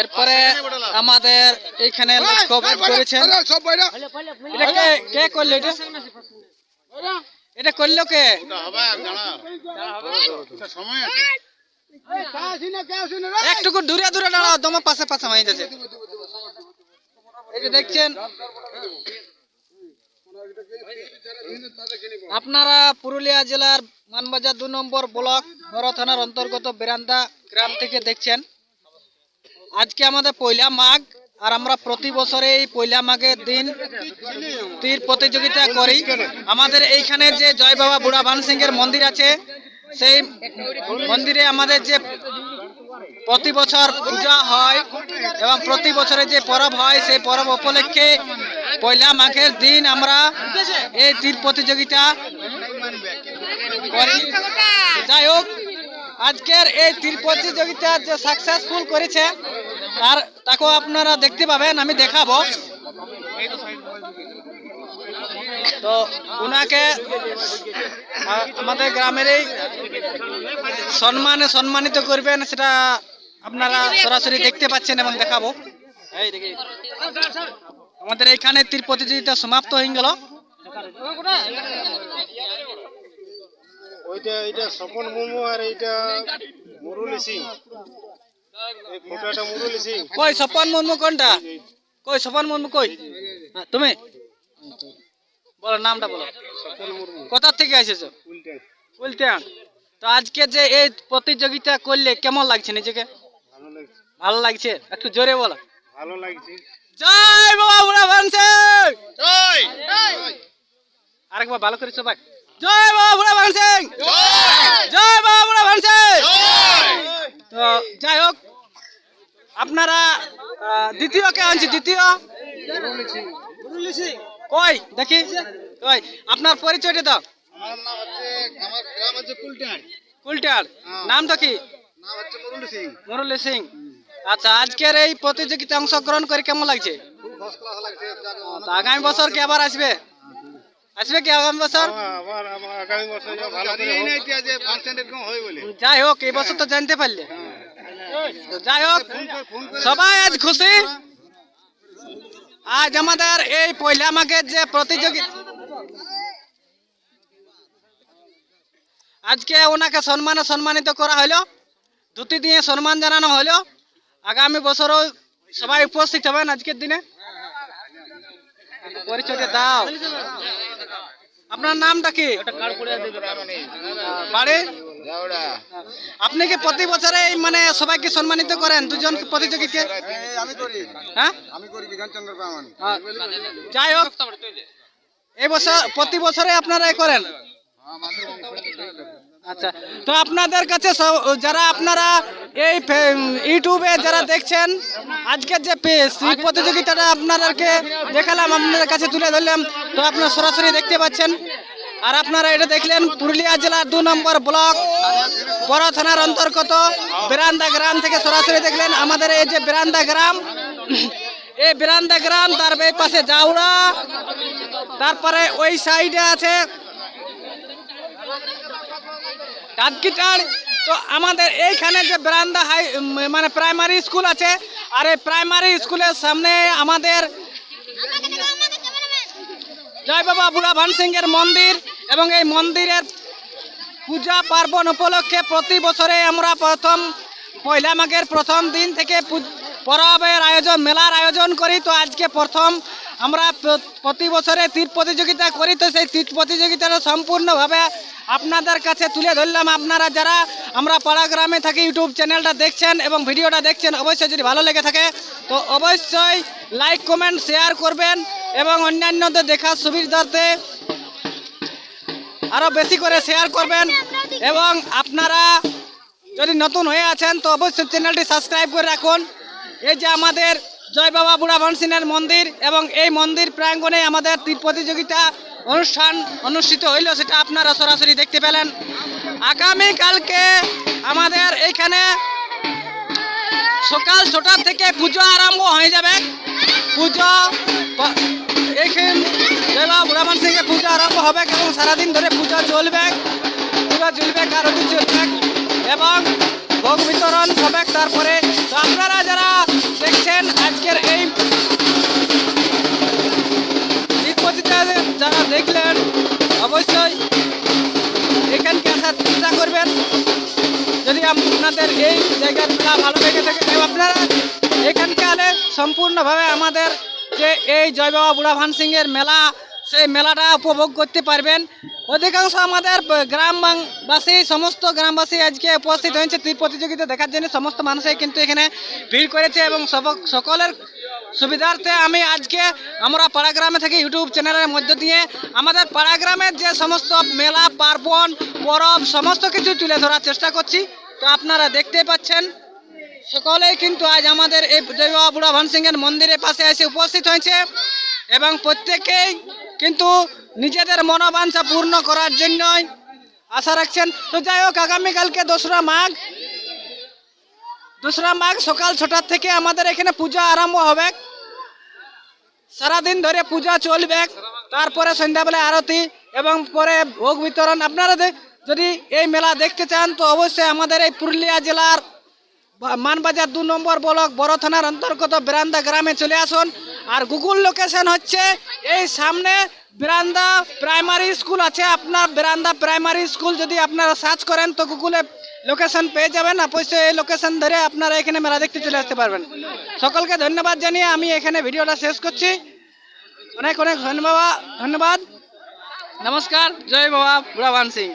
এরপরে আমাদের কভার করেছেন। কে করল এটা করল কে? একটুকু দূরে দূরে দাঁড়াও, তোমার পাশে পাশে হয়ে যাচ্ছে। এই যে দেখছেন আপনারা পুরুলিয়া জেলার মানবাজার দু নম্বর ব্লক বড় থানার অন্তর্গত বেরান্দা গ্রাম থেকে দেখছেন। আজকে আমাদের পয়লা মাঘ আর আমরা প্রতি বছরে এই পয়লা মাঘের দিন তীর প্রতিযোগিতা করি। আমাদের এইখানে যে জয় বাবা বুড়া ভান এর মন্দির আছে, সেই মন্দিরে আমাদের যে প্রতি বছর পূজা হয় এবং প্রতি বছরে যে পরব হয়, সেই পরব উপলক্ষে পয়লা মাঘের দিন আমরা এই তীর প্রতিযোগিতা করি। যাই হোক, আজকের এই তীর প্রতিযোগিতা যে সাকসেসফুল করেছে, তার, তাকেও আপনারা দেখতে পাবেন, আমি দেখাবো। তো ওনাকে আমাদের গ্রামের এই সম্মানে সম্মানিত করবেন, সেটা আপনারা সরাসরি দেখতে পাচ্ছেন এবং দেখাবো। এই দেখি। আমাদের এইখানে তীর প্রতিযোগিতা সমাপ্ত হয়ে গেল। ওইটা এটা স্বপন মুর্মু আর এইটা মুরুলি সিং। ফটোটা মুরুলি সিং। কই সপন মুর্মু কোনটা? কই মুর্মু কই? হ্যাঁ, তুমি? বলো নামটা বলো। স্বপন মুর্মু। কোথা থেকে এসেছ? তো আজকে যে এই প্রতিযোগিতা করলে কেমন লাগছে নিজেকে? ভালো লাগছে? একটু জোরে বলো। ভালো লাগছে। জয় বাবা বুড়া ভানসে জয়। আরেকবার ভালো করে সবাই জয় বাবা বুড়া ভান সিং জয় বাবা বুড়া ভান সিং তো যাই হোক আপনারা দ্বিতীয় কে আনছি দ্বিতীয়? কই দেখি। কই আপনার পরিচয়টা দাও। আমার নাম হচ্ছে আমার গ্রাম হচ্ছে কুলটান। কুলটার নামটা কি? নাম হচ্ছে মুরুলি সিং। মুরলী সিং। আচ্ছা আজকের এই প্রতিযোগিতায় অংশগ্রহণ করে কেমন লাগছে? আগামী বছর কি আবার আসবে? আসবে কি আগামী বছর? যাই হোক, এই বছর তো জানতে পারলে। যাই হোক, সবাই আজ খুশি। আজ আমাদের এই পয়লা মাঘের যে প্রতিযোগিতা আজকে ওনাকে সম্মানে সম্মানিত করা হলো। ধুতি দিয়ে সম্মান জানানো হলো। আগামী বছরও সবাই উপস্থিত হবেন আজকের দিনে। পরিচয়টা দাও। আপনার নামটা কি? আপনি কি প্রতি বছরে মানে সবাইকে সম্মানিত করেন? দুজন প্রতিযোগীকে? হ্যাঁ? যাই হোক, এই বছর প্রতি বছরে আপনারা করেন। আচ্ছা তো আপনাদের কাছে যারা আপনারা এই ইউটিউবে যারা দেখছেন, আজকের যে এই প্রতিযোগিতাটা আপনাদেরকে দেখালাম, আপনাদের কাছে তুলে ধরলাম, তো আপনারা সরাসরি দেখতে পাচ্ছেন। আর আপনারা এটা দেখলেন, পুরুলিয়া জেলার দু নম্বর ব্লক, বড় থানার অন্তর্গত, বেরান্দা গ্রাম থেকে সরাসরি দেখলেন। আমাদের এই যে বেরান্দা গ্রাম, এই বেরান্দা গ্রাম, তার পাশে জাউড়া তারপরে ওই সাইডে আছে কাদকিটার তো আমাদের এইখানে যে বেরান্দা হাই মানে প্রাইমারি স্কুল আছে, আর এই প্রাইমারি স্কুলের সামনে আমাদের জয় বাবা বুড়া ভান মন্দির এবং এই মন্দিরের পূজা পার্বণ উপলক্ষে প্রতি বছরে আমরা প্রথম পয়লা মাঘের প্রথম দিন থেকে পরবের আয়োজন, মেলার আয়োজন করি। তো আজকে প্রথম আমরা প্রতি বছরে তীর প্রতিযোগিতা করি তো সেই তীর প্রতিযোগিতাটা সম্পূর্ণভাবে আপনাদের কাছে তুলে ধরলাম। আপনারা যারা আমরা পাড়া গ্রামে থাকি ইউটিউব চ্যানেলটা দেখছেন এবং ভিডিওটা দেখছেন, অবশ্যই যদি ভালো লেগে থাকে, তো অবশ্যই লাইক কমেন্ট শেয়ার করবেন এবং অন্যান্যদের দেখার সুবিধার্থে আরও বেশি করে শেয়ার করবেন এবং আপনারা যদি নতুন হয়ে আছেন, তো অবশ্যই চ্যানেলটি সাবস্ক্রাইব করে রাখুন। এই যে আমাদের জয় বাবা বুড়া ভানসিনের মন্দির এবং এই মন্দির প্রাঙ্গণে আমাদের তীর প্রতিযোগিতা অনুষ্ঠান অনুষ্ঠিত হইল, সেটা আপনারা সরাসরি দেখতে পেলেন। আগামীকালকে আমাদের এইখানে সকাল ছটার থেকে পুজো আরম্ভ হয়ে যাবে। পুজো এইখান জয় বাবা বুড়া ভানসিংয়ে পুজো আরম্ভ হবে এবং সারাদিন ধরে পূজা চলবে। পূজা চলবে আরতি চলবে এবং ভোগ বিতরণ হবে। তারপরে আপনারা যারা আপনাদের এই জায়গার মেলা ভালো লেগে থাকে। আপনারা এখানকে আলে সম্পূর্ণভাবে আমাদের যে এই জয় বাবা বুড়া ভান সিংয়ের মেলা, সেই মেলাটা উপভোগ করতে পারবেন। অধিকাংশ আমাদের গ্রামবাসী সমস্ত গ্রামবাসী আজকে উপস্থিত হয়েছে। তীর প্রতিযোগিতা দেখার জন্য সমস্ত মানুষই কিন্তু এখানে ভিড় করেছে এবং সকলের সুবিধার্থে আমি আজকে আমরা পাড়াগ্রামে থেকে ইউটিউব চ্যানেলের মধ্য দিয়ে। আমাদের পাড়াগ্রামের যে সমস্ত মেলা, পার্বণ, পরব, সমস্ত কিছু তুলে ধরার চেষ্টা করছি। তো আপনারা দেখতে পাচ্ছেন, সকলেই কিন্তু আজ আমাদের এই জয় বুড়া ভান সিংয়ের মন্দিরের পাশে এসে উপস্থিত হয়েছে এবং প্রত্যেকেই কিন্তু নিজেদের মনোবাঞ্ছা পূর্ণ করার জন্যই আশা রাখছেন। তো যাই হোক, আগামীকালকে দোসরা মাঘ। দোসরা মাঘ সকাল ছটার থেকে আমাদের এখানে পূজা আরম্ভ হবে। সারাদিন ধরে পূজা চলবে। তারপরে সন্ধ্যাবেলায় আরতি এবং পরে ভোগ বিতরণ। আপনারা যদি এই মেলা দেখতে চান, তো অবশ্যই আমাদের এই পুরুলিয়া জেলার মানবাজার দু নম্বর ব্লক বড় থানার অন্তর্গত বেরান্দা গ্রামে চলে আসুন। আর গুগল লোকেশন হচ্ছে এই সামনে বেরান্দা প্রাইমারি স্কুল আছে। আপনার বেরান্দা প্রাইমারি স্কুল যদি আপনারা সার্চ করেন, তো গুগলে লোকেশন পেয়ে যাবেন। অবশ্যই এই লোকেশন ধরে আপনারা এখানে মেলা দেখতে চলে আসতে পারবেন। সকলকে ধন্যবাদ জানিয়ে আমি এখানে ভিডিওটা শেষ করছি। অনেক অনেক ধন্যবাদ ধন্যবাদ। নমস্কার। জয় বাবা বুড়াবান সিং।